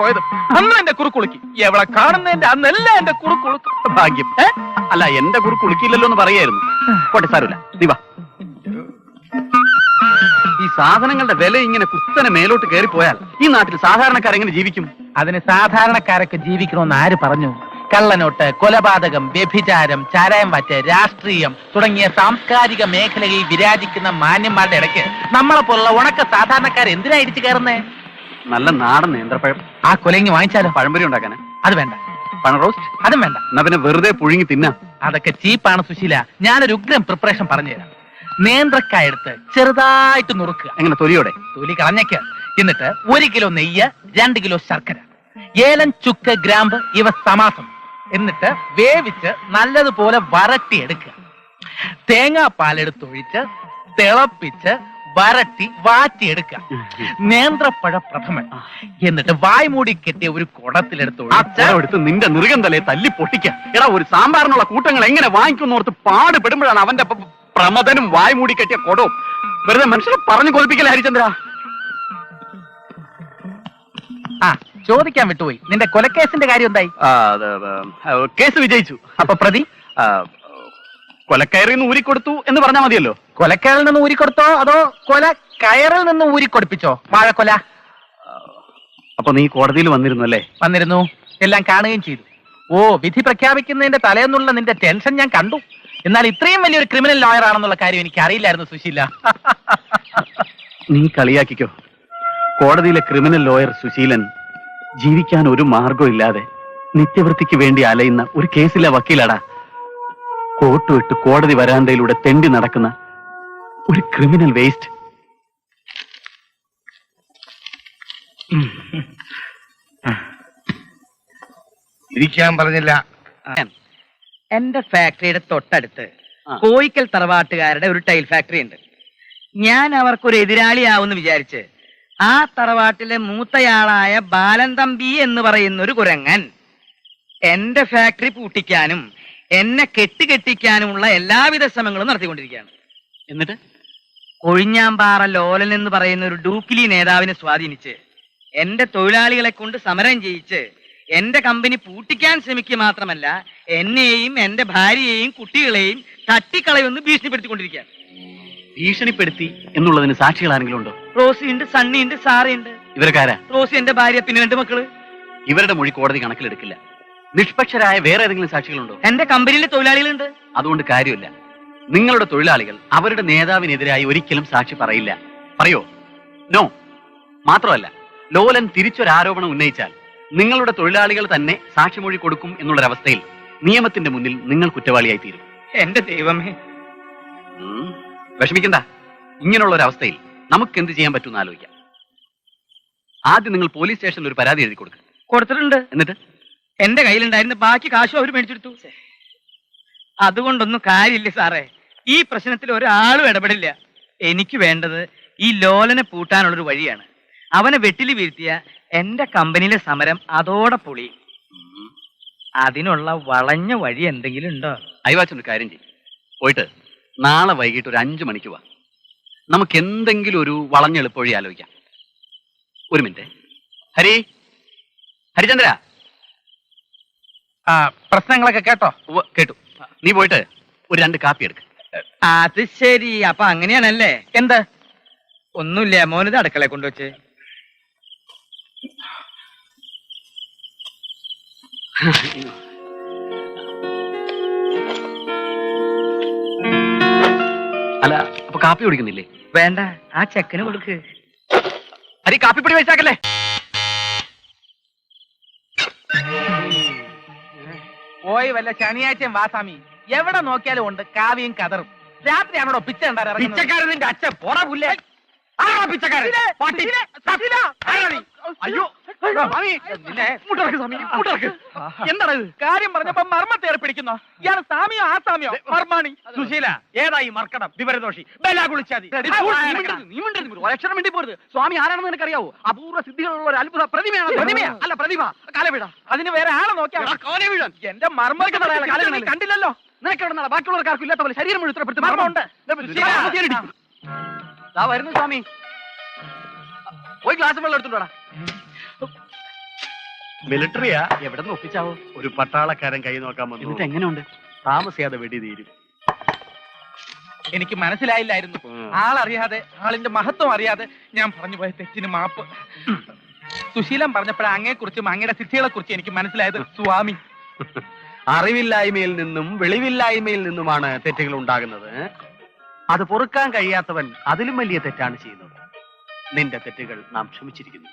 പോയത്? അന്ന് എന്റെ കുറുക്കുളുക്കി. എവിടെ കാണുന്നതിന്റെ അന്നല്ല എന്റെ കുറുക്കുളുക്കും. ഭാഗ്യം. അല്ല എന്റെ കുറി കുളിക്കില്ലല്ലോ എന്ന് പറയായിരുന്നു. പോട്ടെ സാരമില്ല. നീ ഈ സാധനങ്ങളുടെ വില ഇങ്ങനെ കുത്തനെ മേലോട്ട് കയറി പോയാൽ ഈ നാട്ടിൽ സാധാരണക്കാർ എങ്ങനെ ജീവിക്കും? അതിന് സാധാരണക്കാരൊക്കെ ജീവിക്കണമെന്ന് ആര് പറഞ്ഞു? കള്ളനോട്ട് കൊലപാതകം വ്യഭിചാരം ചാരായം വാറ്റ് രാഷ്ട്രീയം തുടങ്ങിയ സാംസ്കാരിക മേഖലയിൽ വിരാജിക്കുന്ന മാന്യന്മാരുടെ ഇടയ്ക്ക് നമ്മളെ പോലുള്ള ഉണക്ക സാധാരണക്കാർ എന്തിനാ ഇടിച്ചു കയറുന്നേ? നല്ല നാടൻ നേന്ത്രപ്പഴം. ആ കൊലങ്ങി വാങ്ങിച്ചാലോ? പഴംപൊരി ഉണ്ടാക്കാനാ. അത് വേണ്ട. പഴം റോസ്റ്റ്? അതും വേണ്ട. എന്നാ പിന്നെ വെറുതെ പുഴുങ്ങി തിന്നാം. അതൊക്കെ ചീപ്പാണ് സുശീല. ഞാനൊരു ഉഗ്രം പ്രിപ്പറേഷൻ പറഞ്ഞുതരാം നേന്ത്രക്കായ എടുത്ത് ചെറുതായിട്ട് നുറുക്കുക. എങ്ങനെ തൊലിയോടെ? തൊലി കളഞ്ഞേക്ക. എന്നിട്ട് ഒരു കിലോ നെയ്യ് രണ്ട് കിലോ ശർക്കര. ഏലം ചുക്ക് ഗ്രാമ്പ് ഇവ സമാസം. എന്നിട്ട് വേവിച്ച് നല്ലതുപോലെ വരട്ടി എടുക്കുക തേങ്ങാപ്പാലെടുത്ത് ഒഴിച്ച് തിളപ്പിച്ച് വരട്ടി വാറ്റിയെടുക്കുക നേന്ത്രപ്പഴ പ്രഥമൻ. എന്നിട്ട് വായ് മൂടി കെട്ടിയ ഒരു കുടത്തിലെടുത്ത് നിന്റെ മൃഗം തലയെ തല്ലി പൊട്ടിക്ക. എടാ ഒരു സാമ്പാറിനുള്ള കൂട്ടങ്ങൾ എങ്ങനെ വാങ്ങിക്കുന്നോർത്ത് പാടുപെടുമ്പോഴാണ് അവന്റെ പ്രമദനും വായ് മൂടി കെട്ടിയ കൊടവും. വെറുതെ മനുഷ്യനെ പറഞ്ഞു കൊതിപ്പിക്കല ഹരിചന്ദ്ര? ആ ചോദിക്കാൻ വിട്ടുപോയി. നിന്റെ കൊലക്കേസിന്റെ കാര്യം എന്തായി? കേസ് വിജയിച്ചു. അപ്പൊ പ്രതി? കൊലക്കയറിൽ നിന്ന് ഊരിക്കൊടുത്തു എന്ന് പറഞ്ഞാൽ മതിയല്ലോ? കൊലക്കയറിൽ നിന്ന് ഊരിക്കൊടുത്തോ അതോ കൊല കയറിൽ നിന്ന് ഊരിക്കൊടുപ്പിച്ചോ? വാഴക്കൊല. അപ്പൊ നീ കോടതിയിൽ വന്നിരുന്നു അല്ലേ? വന്നിരുന്നു. എല്ലാം കാണുകയും ചെയ്തു. ഓ വിധി പ്രഖ്യാപിക്കുന്നതിന്റെ തലേന്നുള്ള നിന്റെ ടെൻഷൻ ഞാൻ കണ്ടു. എന്നാൽ ഇത്രയും വലിയൊരു ക്രിമിനൽ ലോയർ ആണെന്നുള്ള കാര്യം എനിക്ക് അറിയില്ലായിരുന്നു സുശീല. നീ കളിയാക്കിക്കോ. കോടതിയിലെ ക്രിമിനൽ ലോയർ സുശീലൻ ജീവിക്കാൻ ഒരു മാർഗമില്ലാതെ നിത്യവൃത്തിക്ക് വേണ്ടി അലയുന്ന ഒരു കേസിലെ വക്കീലാടാ. കോട്ടുവിട്ട് കോടതി വരാന്തയിലൂടെ തെണ്ടി നടക്കുന്ന ഒരു ക്രിമിനൽ വേസ്റ്റ്. ഇരിക്കാൻ പറഞ്ഞില്ല. എന്റെ ഫാക്ടറിയുടെ തൊട്ടടുത്ത്. കോയിക്കൽ തറവാട്ടുകാരുടെ ഒരു ടൈൽ ഫാക്ടറി ഉണ്ട്. ഞാൻ അവർക്കൊരു എതിരാളിയാവുമെന്ന് വിചാരിച്ച് ആ തറവാട്ടിലെ മൂത്തയാളായ ബാലൻ തമ്പി എന്ന് പറയുന്ന ഒരു കുരങ്ങൻ എന്റെ ഫാക്ടറി പൂട്ടിക്കാനും എന്നെ കെട്ടിക്കെട്ടിക്കാനുമുള്ള എല്ലാവിധ ശ്രമങ്ങളും നടത്തിക്കൊണ്ടിരിക്കുകയാണ്. എന്നിട്ട്? കൊഴിഞ്ഞാമ്പാറ ലോലൻ എന്ന് പറയുന്ന ഒരു ഡൂക്കിലി നേതാവിനെ സ്വാധീനിച്ച് എന്റെ തൊഴിലാളികളെ കൊണ്ട് സമരം ചെയ്യിച്ച് എന്റെ കമ്പനി പൂട്ടിക്കാൻ ശ്രമിക്കുക മാത്രമല്ല എന്നെയും എന്റെ ഭാര്യയെയും കുട്ടികളെയും തട്ടിക്കളയുമെന്ന് ഭീഷണിപ്പെടുത്തിക്കൊണ്ടിരിക്കുകയാണ്. ഭീഷണിപ്പെടുത്തി എന്നുള്ളതിന് സാക്ഷികൾ ആരെങ്കിലും ഉണ്ടോ? റോസി ഉണ്ട് സണ്ണി ഉണ്ട് സാറയുണ്ട് ഇവരക്കാരാ റോസി എന്റെ ഭാര്യ പിന്നെ രണ്ട് മക്കൾ. ഇവരുടെ മൊഴി കോടതി കണക്കിലെടുക്കില്ല. നിഷ്പക്ഷരായ വേറെ ഏതെങ്കിലും സാക്ഷികളുണ്ടോ? എന്റെ കമ്പനിയിലെ തൊഴിലാളികളുണ്ട്. അതുകൊണ്ട് കാര്യമില്ല. നിങ്ങളുടെ തൊഴിലാളികൾ അവരുടെ നേതാവിനെതിരായി ഒരിക്കലും സാക്ഷി പറയില്ല. പറയോ? നോ. മാത്രമല്ല ലോലൻ തിരിച്ചൊരാരോപണം ഉന്നയിച്ചാൽ നിങ്ങളുടെ തൊഴിലാളികൾ തന്നെ സാക്ഷിമൊഴി കൊടുക്കും എന്നുള്ളൊരവസ്ഥയിൽ നിയമത്തിന്റെ മുന്നിൽ നിങ്ങൾ കുറ്റവാളിയായി തീരും എന്റെ ദൈവമേ. വിഷമിക്കണ്ട. ഇങ്ങനെയുള്ള ഒരു അവസ്ഥയിൽ നമുക്ക് എന്ത് ചെയ്യാൻ പറ്റുമെന്ന് ആലോചിക്കാം. ആദ്യം നിങ്ങൾ പോലീസ് സ്റ്റേഷനിൽ ഒരു പരാതി എഴുതി കൊടുക്കുക കൊടുത്തിട്ടുണ്ട്. എന്നിട്ട്? എന്റെ കയ്യിലുണ്ടായിരുന്ന ബാക്കി കാശും അവർ മേടിച്ചെടുത്തു. അതുകൊണ്ടൊന്നും കാര്യമില്ല സാറേ. ഈ പ്രശ്നത്തിൽ ഒരാളും ഇടപെടില്ല. എനിക്ക് വേണ്ടത് ഈ ലോലനെ പൂട്ടാനുള്ളൊരു വഴിയാണ്. അവനെ വെട്ടിൽ വീഴ്ത്തിയ എന്റെ കമ്പനിയിലെ സമരം അതോടെ പൊളി. അതിനുള്ള വളഞ്ഞ വഴി എന്തെങ്കിലും ഉണ്ടോ? അയവാച്ചൻ ഒരു കാര്യം ചെയ്യും. പോയിട്ട് നാളെ വൈകിട്ട് ഒരു അഞ്ചു മണിക്ക് വാ. നമുക്ക് എന്തെങ്കിലും ഒരു വളഞ്ഞെളുപ്പ വഴി ആലോചിക്കാം. ഒരു മിനിറ്റ്. ഹരി. ഹരിചന്ദ്ര. ആ പ്രശ്നങ്ങളൊക്കെ കേട്ടോ? ഉവ്വ്, കേട്ടു. നീ പോയിട്ട് ഒരു രണ്ട് കാപ്പി എടുക്ക. അത് ശരി അപ്പൊ അങ്ങനെയാണല്ലേ? എന്ത്? ഒന്നുമില്ല മോനിത് അടുക്കളയെ കൊണ്ടുവച്ച്? അല്ല അപ്പൊ കാപ്പി കുടിക്കുന്നില്ലേ? വേണ്ട ആ ചെക്കന് കൊടുക്ക്. ഹരി കാപ്പിപ്പൊടി വെച്ചാക്കല്ലേ പോയി വല്ല ശനിയാഴ്ചയും വാസാമി എവിടെ നോക്കിയാലും ഉണ്ട് കാവിയും കതറും. രാത്രിയാണോ പിച്ച പിച്ചക്കാരൻ നിന്റെ അച്ഛൻ. പോടാ പുല്ലേ. ആരാ പിച്ചക്കാരൻ? പാട്ടി. അയ്യോ. എന്താണ് ഇത് കാര്യം പറഞ്ഞപ്പോ പിടിക്കുന്നു ഇയാൾ സാമിയോ ആ സാമിയോ മർമാണി സുശീല ഏതായി മർക്കടം വിവരദോഷി ബല കുളിച്ചാതി ഒരക്ഷരം വേണ്ടി പോരുത് സ്വാമി ആരാണെന്ന് നിനക്കറിയാവോ അപൂർവ സിദ്ധികളുള്ള ഒരു അത്ഭുത പ്രതിമയാണ് പ്രതിമ അല്ല പ്രതിഭ കലവിട അതിന് വേറെ ആളെ നോക്കിയാ എടാ, കാലേ വീഴാൻ. എന്റെ കാലം കണ്ടില്ലല്ലോ നിനക്ക് എവിടെ നിന്നാ ബാക്കിയുള്ളവർക്കാർക്കും ഇല്ലാത്ത പോലെ ശരീരം മുഴുത്തപ്പെടുത്തി മർമ്മമുണ്ട്. വരുന്നു സ്വാമി പോയി ഗ്ലാസ് വെള്ളം എടുത്തോടാ മിലിറ്ററിയാ എവിടെ നിന്ന് ഒപ്പിച്ചാവോ? ഒരു പട്ടാളക്കാരൻ കൈ നോക്കാൻ വന്നു. എന്നിട്ട് എങ്ങനെയുണ്ട്? താമസിയാതെ വെടി തീരും. എനിക്ക് മനസ്സിലായില്ലായിരുന്നു. ആളറിയാതെ ആളിന്റെ മഹത്വം അറിയാതെ ഞാൻ പറഞ്ഞു പോയ തെറ്റിന് മാപ്പ്. സുശീലൻ പറഞ്ഞപ്പോൾ അങ്ങയെ കുറിച്ചും അങ്ങയുടെ സിദ്ധികളെ കുറിച്ചും എനിക്ക് മനസ്സിലായത്. സ്വാമി. അറിവില്ലായ്മയിൽ നിന്നും വെളിവില്ലായ്മയിൽ നിന്നുമാണ് തെറ്റുകൾ ഉണ്ടാകുന്നത്. അത് പൊറുക്കാൻ കഴിയാത്തവൻ അതിലും വലിയ തെറ്റാണ് ചെയ്യുന്നത്. നിന്റെ തെറ്റുകൾ നാം ക്ഷമിച്ചിരിക്കുന്നു.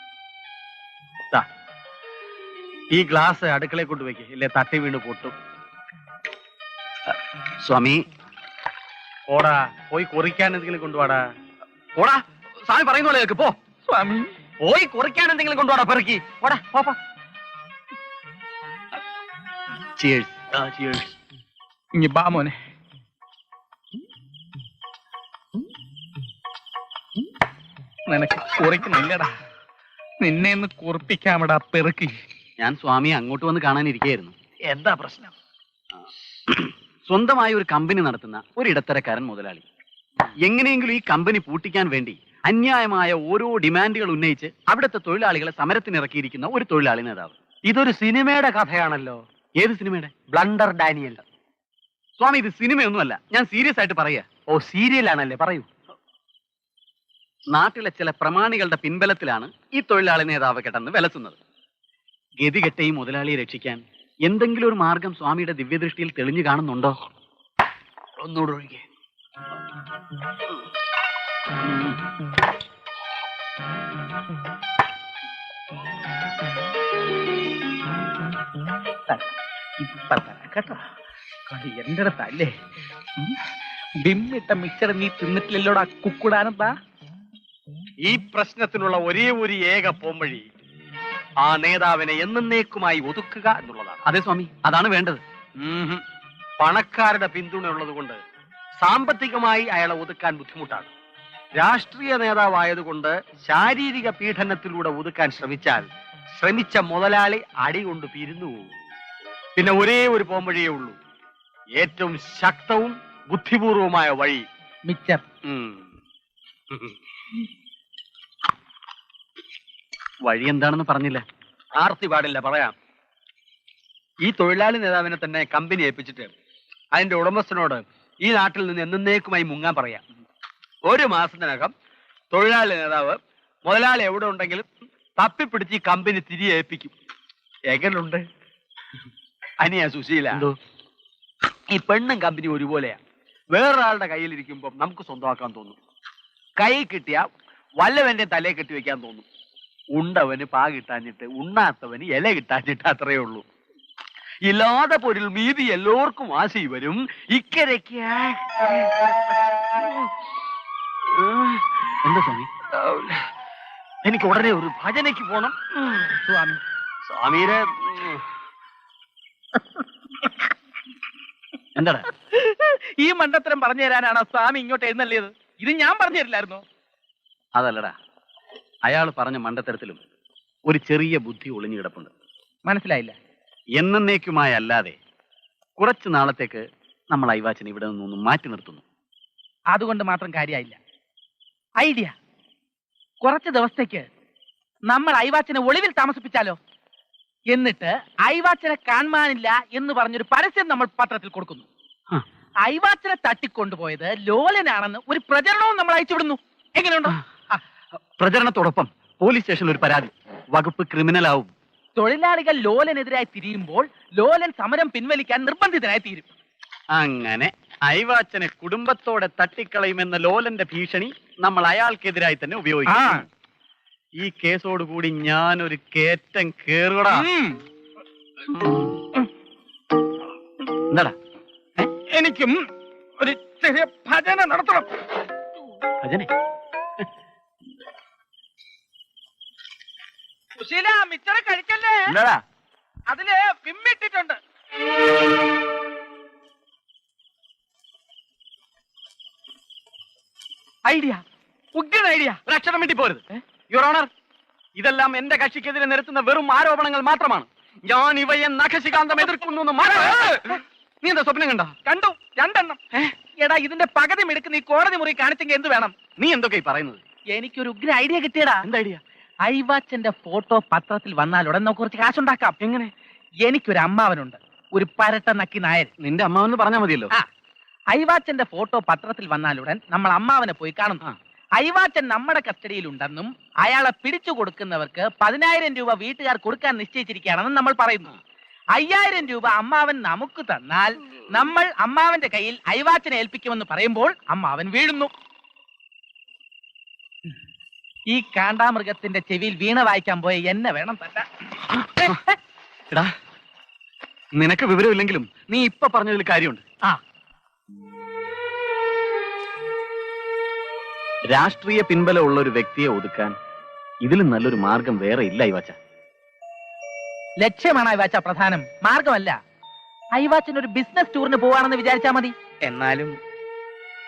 ഈ ഗ്ലാസ് അടുക്കളയിൽ കൊണ്ടുവയ്ക്ക് ഇല്ലേ തട്ടി വീണ് പൊട്ടും. സ്വാമി. ഓടാ പോയി കുറിക്കാൻ എന്തെങ്കിലും കൊണ്ടുപോടാ ഓടാ സ്വാമി പറയുന്ന പോലെ കേൾക്ക് പോ. സ്വാമി. പോയി കുറിക്കാൻ എന്തെങ്കിലും കൊണ്ടുപോടാ പെറുക്കി. ഓടാ പോപ്പാ ചിയേഴ്സ് ചിയേഴ്സ് ഇനി ബാ മോനെ. നിനക്ക് കുറിക്കുന്നില്ലടാ നിന്നെ ഒന്ന് കുറിപ്പിക്കാമടാ പെറുക്കി. ഞാൻ സ്വാമിയെ അങ്ങോട്ട് വന്ന് കാണാനിരിക്കുകയായിരുന്നു എന്താ പ്രശ്നം? സ്വന്തമായി ഒരു കമ്പനി നടത്തുന്ന ഒരു ഇടത്തരക്കാരൻ മുതലാളി. എങ്ങനെയെങ്കിലും ഈ കമ്പനി പൂട്ടിക്കാൻ വേണ്ടി അന്യായമായ ഓരോ ഡിമാൻഡുകൾ ഉന്നയിച്ച് അവിടുത്തെ തൊഴിലാളികളെ സമരത്തിനിറക്കിയിരിക്കുന്ന ഒരു തൊഴിലാളി നേതാവ്. ഇതൊരു സിനിമയുടെ കഥയാണല്ലോ. ഏത് സിനിമയുടെ? Blunder Daniel. സ്വാമി ഇത് സിനിമയൊന്നുമല്ല. ഞാൻ സീരിയസ് ആയിട്ട് പറയാ. ഓ സീരിയൽ ആണല്ലേ പറയൂ. നാട്ടിലെ ചില പ്രമാണികളുടെ പിൻബലത്തിലാണ് ഈ തൊഴിലാളി നേതാവ് കിടന്ന് വിലസുന്നത്. ഗതികെട്ട ഈ മുതലാളിയെ രക്ഷിക്കാൻ എന്തെങ്കിലും ഒരു മാർഗം സ്വാമിയുടെ ദിവ്യദൃഷ്ടിയിൽ തെളിഞ്ഞു കാണുന്നുണ്ടോ? ഒന്നുകൂടെ ഒഴികെ. കേട്ടോ. എന്റെ അടുത്തല്ലേ? ഉം. ബിമ്മിട്ട മിക്സർ നീ തിന്നിട്ടില്ലല്ലോടാ കുക്കുടാനെന്താ ഈ പ്രശ്നത്തിനുള്ള ഒരേ ഒരു ഏക പോംവഴി ആ നേതാവിനെ എന്നേക്കുമായി ഒതുക്കുക എന്നുള്ളതാണ്. അതെ സ്വാമി അതാണ് വേണ്ടത്. പണക്കാരുടെ പിന്തുണ ഉള്ളതുകൊണ്ട് സാമ്പത്തികമായി അയാളെ ഒതുക്കാൻ ബുദ്ധിമുട്ടാണ്. രാഷ്ട്രീയ നേതാവായതുകൊണ്ട് ശാരീരിക പീഡനത്തിലൂടെ ഒതുക്കാൻ ശ്രമിച്ചാൽ ശ്രമിച്ച മുതലാളി അടി കൊണ്ട് പിരിന്നു പോകും. പിന്നെ ഒരേ ഒരു പോംവഴിയേ ഉള്ളൂ. ഏറ്റവും ശക്തവും ബുദ്ധിപൂർവമായ വഴി. ഉം. വഴി എന്താണെന്ന് പറഞ്ഞില്ല? ആർത്തി പാടില്ല പറയാം. ഈ തൊഴിലാളി നേതാവിനെ തന്നെ കമ്പനി ഏൽപ്പിച്ചിട്ട് അതിന്റെ ഉടമസ്ഥനോട് ഈ നാട്ടിൽ നിന്ന് എന്നേക്കുമായി മുങ്ങാൻ പറയാം. ഒരു മാസത്തിനകം തൊഴിലാളി നേതാവ് മുതലാളി എവിടെ ഉണ്ടെങ്കിലും തപ്പിപ്പിടിച്ച് ഈ കമ്പനി തിരികെ ഏൽപ്പിക്കും. എങ്ങനുണ്ട്? അനിയാ സുശീല ഈ പെണ്ണും കമ്പനി ഒരുപോലെയാ. വേറൊരാളുടെ കയ്യിലിരിക്കുമ്പോൾ നമുക്ക് സ്വന്തമാക്കാൻ തോന്നും. കൈ കിട്ടിയാൽ വല്ലവന്റെ തലയെ കെട്ടി വെക്കാൻ തോന്നും. ഉണ്ടവന് പാ കിട്ടാഞ്ഞിട്ട് ഉണ്ണാത്തവന് ഇല കിട്ടാഞ്ഞിട്ട് അത്രയേ ഉള്ളൂ. ഇല്ലാതെ പൊരുൾ മീതി എല്ലാവർക്കും ആശി വരും. ഇക്കരയ്ക്ക് എന്താ സ്വാമി? എനിക്ക് ഉടനെ ഒരു ഭജനയ്ക്ക് പോണം. സ്വാമി. സ്വാമിയുടെ എന്താടാ? ഈ മണ്ടത്തരം പറഞ്ഞു തരാനാണോ സ്വാമി ഇങ്ങോട്ട് എഴുന്നള്ളിയത്? ഇത് ഞാൻ പറഞ്ഞു തരില്ലായിരുന്നു? അതല്ലടാ. അയാൾ പറഞ്ഞ മണ്ടത്തരത്തിലും ഒരു ചെറിയ ബുദ്ധി ഒളിഞ്ഞു കിടപ്പുണ്ട്. മനസ്സിലായില്ല. എന്നേക്കുമായി അല്ലാതെ കുറച്ചു നാളത്തേക്ക് നമ്മൾ ഐവാച്ചനെ ഇവിടെ നിന്നൊന്ന് മാറ്റി നിർത്തുന്നു. അതുകൊണ്ട് മാത്രം കാര്യമായില്ല ഐഡിയ. കുറച്ച് ദിവസത്തേക്ക് നമ്മൾ ഐവാച്ചനെ ഒളിവിൽ താമസിപ്പിച്ചാലോ? എന്നിട്ട് ഐവാച്ചനെ കാണാനില്ല എന്ന് പറഞ്ഞൊരു പരസ്യം നമ്മൾ പത്രത്തിൽ കൊടുക്കുന്നു. ഐവാച്ചനെ തട്ടിക്കൊണ്ടുപോയത് ലോലനാണെന്ന് ഒരു പ്രചരണവും നമ്മൾ അയച്ചുവിടുന്നു എങ്ങനെയുണ്ടോ? ആ, പ്രചരണത്തോടൊപ്പം പോലീസ് സ്റ്റേഷനിൽ ഒരു പരാതി. വകുപ്പ് ക്രിമിനൽ ആവും തൊഴിലാളികൾ ലോലനെതിരായി തിരിയുമ്പോൾ ലോലൻ സമരം പിൻവലിക്കാൻ നിർബന്ധിതനായി തീരും. അങ്ങനെ ഐവാച്ചനെ കുടുംബത്തോടെ തട്ടിക്കളയുമെന്ന ലോലന്റെ ഭീഷണി നമ്മൾ അയാൾക്കെതിരായി തന്നെ ഉപയോഗിക്കും. ഈ കേസോടുകൂടി ഞാൻ ഒരു കേറ്റം കേറുകടാ. എന്താടാ? എനിക്കും ഒരു ചെറിയ ഭജന നടത്തണം. ഭജനെ? സുശീല മിച്ചറ കഴിക്കല്ലേ? എന്താടാ അതിൽ പിമ്മിട്ടിട്ടുണ്ട് ഐഡിയ. ഉഗ്രൻ ഐഡിയ. ഒരു അക്ഷരം വേണ്ടി പോരുത്. യുവർ ഓണർ ഇതെല്ലാം എന്റെ കക്ഷിക്കെതിരെ നിരത്തുന്ന വെറും ആരോപണങ്ങൾ മാത്രമാണ്. ഞാൻ ഇവയെ നഖശികാന്തം എതിർക്കുന്നു എന്ന് മാത്രം നീ എന്താ സ്വപ്നം കണ്ട? കണ്ടു. രണ്ടെണ്ണം. എടാ ഇതിന്റെ പകുതി മിടുക്ക് നീ കോടതി മുറി കാണിച്ചെങ്കിൽ എന്ത് വേണം? നീ എന്തൊക്കെ ഈ പറയുന്നത്? എനിക്കൊരു ഉഗ്ര ഐഡിയ കിട്ടിയടാ. എന്താ ഐഡിയ? ഐവാച്ചന്റെ ഫോട്ടോ പത്രത്തിൽ വന്നാൽ ഉടൻ നമുക്ക് കുറച്ച് കാശുണ്ടാക്കാം. എങ്ങനെ? എനിക്കൊരു അമ്മാവനുണ്ട്. ഒരു പരട്ട നക്കി നായർ. നിന്റെ അമ്മാവെന്ന് പറഞ്ഞാൽ മതിയല്ലോ. ആ. ഐവാച്ചന്റെ ഫോട്ടോ പത്രത്തിൽ വന്നാൽ ഉടൻ നമ്മൾ അമ്മാവനെ പോയി കാണുന്നു ഐവാച്ചൻ നമ്മുടെ കസ്റ്റഡിയിലുണ്ടെന്നും അയാളെ പിടിച്ചു കൊടുക്കുന്നവർക്ക് പതിനായിരം രൂപ വീട്ടുകാർ കൊടുക്കാൻ നിശ്ചയിച്ചിരിക്കുകയാണെന്നും നമ്മൾ പറയുന്നു. അയ്യായിരം രൂപ അമ്മാവൻ നമുക്ക് തന്നാൽ നമ്മൾ അമ്മാവന്റെ കയ്യിൽ ഐവാച്ചനെ ഏൽപ്പിക്കുമെന്ന് പറയുമ്പോൾ അമ്മാവൻ വീഴുന്നു. ഈ കാണ്ടാമൃഗത്തിന്റെ ചെവിയിൽ വീണ വായിക്കാൻ പോയ എന്നെ വേണം തട്ടാ എടാ നിനക്ക് വിവരമില്ലെങ്കിലും നീ ഇപ്പൊ പറഞ്ഞതിൽ കാര്യമുണ്ട്. ആ. രാഷ്ട്രീയ പിൻബലമുള്ള ഒരു വ്യക്തിയെ ഒതുക്കാൻ ഇതിലും നല്ലൊരു മാർഗം വേറെ ഇല്ല ഐവാച്ച. ലക്ഷ്യമാണ് ഐവാച്ച പ്രധാനം. മാർഗമല്ല. ഐവാച്ചൻ ഒരു ബിസിനസ് ടൂറിന് പോവാണെന്ന് വിചാരിച്ചാ മതി. എന്നാലും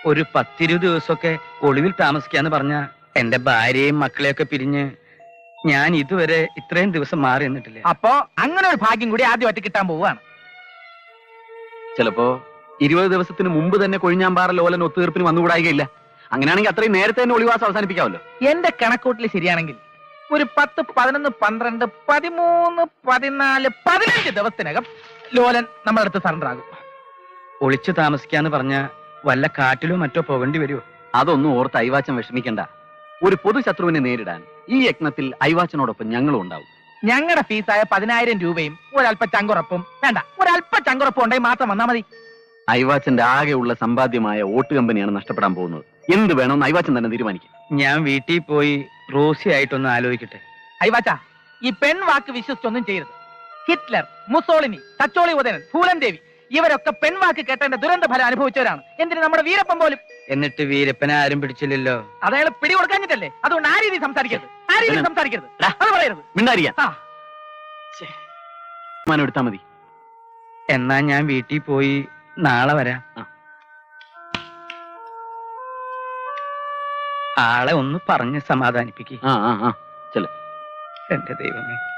ഒരു പത്തിരുപത് ദിവസമൊക്കെ ഒളിവിൽ താമസിക്കാന്ന് പറഞ്ഞ എന്റെ ഭാര്യയും മക്കളെയൊക്കെ പിരിഞ്ഞ് ഞാൻ ഇതുവരെ ഇത്രയും ദിവസം മാറി നിന്നിട്ടില്ല? അപ്പോ അങ്ങനെ ഒരു ഭാഗ്യം കൂടി ആദ്യമായിട്ട് കിട്ടാൻ പോവാണ് ചിലപ്പോ ഇരുപത് ദിവസത്തിന് മുമ്പ് തന്നെ കൊഴിഞ്ഞാമ്പാറ ലോലൻ ഒത്തുതീർപ്പിന് വന്നുകൂടായികയില്ല. അങ്ങനെയാണെങ്കിൽ അത്രയും നേരത്തെ തന്നെ ഒളിവാസം അവസാനിപ്പിക്കാമല്ലോ. എന്റെ കണക്കൂട്ടിൽ ശരിയാണെങ്കിൽ ഒരു പത്ത് പതിനൊന്ന് പന്ത്രണ്ട് പതിമൂന്ന് പതിനാല് പതിനഞ്ച് ദിവസത്തിനകം ലോലൻ നമ്മുടെ അടുത്ത് സറണ്ടർ ആകും. ഒളിച്ചു താമസിക്കാന്ന് പറഞ്ഞ വല്ല കാറ്റിലോ മറ്റോ പോകേണ്ടി വരുമോ അതൊന്നും ഓർത്ത് അയവാച്ചം വിഷമിക്കണ്ട. ഒരു പൊതുശത്രുവിനെ നേരിടാൻ ഈ യജ്ഞത്തിൽ ഐവാച്ചനോടൊപ്പം ഞങ്ങളും ഉണ്ടാവും. ഞങ്ങളുടെ ഫീസായ പതിനായിരം രൂപയും ഒരല്പ ചങ്കുറപ്പും വേണ്ട. ഒരല്പ ചങ്കുറപ്പും ഉണ്ടെങ്കിൽ മാത്രം വന്നാൽ മതി. ഐവാച്ചന്റെ ആകെയുള്ള സമ്പാദ്യമായ വോട്ട് കമ്പനിയാണ് നഷ്ടപ്പെടാൻ പോകുന്നത്. എന്ത് വേണമെന്ന് ഐവാച്ചൻ തന്നെ തീരുമാനിക്കും. ഞാൻ വീട്ടിൽ പോയി റോസി ആയിട്ടൊന്ന് ആലോചിക്കട്ടെ. ഐവാച്ച ഈ പെൺ വാക്ക് വിശ്വസിച്ചൊന്നും ചെയ്യരുത്. ഹിറ്റ്ലർ മുസോളിനി തച്ചോളി ഉദയനൻ ഫൂലൻ ദേവി ഇവരൊക്കെ പെൺവാക്ക് കേട്ടതിന്റെ ദുരന്ത ഫലം അനുഭവിച്ചവരാണ്. എന്തിന് നമ്മുടെ വീരപ്പൻ പോലും? എന്നിട്ട് വീരപ്പനെ ആരും പിടിച്ചില്ലല്ലോ. അത് പിടി പിടികൊടുക്കാഞ്ഞിട്ടല്ലേ? അതുകൊണ്ട് ആ രീതി സംസാരിക്കരുത്. ആ രീതി സംസാരിക്കരുത്. അത് പറയരുത്. മിണ്ടാരിയ തീരുമാനം മതി. എന്നാ ഞാൻ വീട്ടിൽ പോയി നാളെ വരാം. ആളെ ഒന്ന് പറഞ്ഞ് സമാധാനിപ്പിക്കുക എന്റെ ദൈവമേ.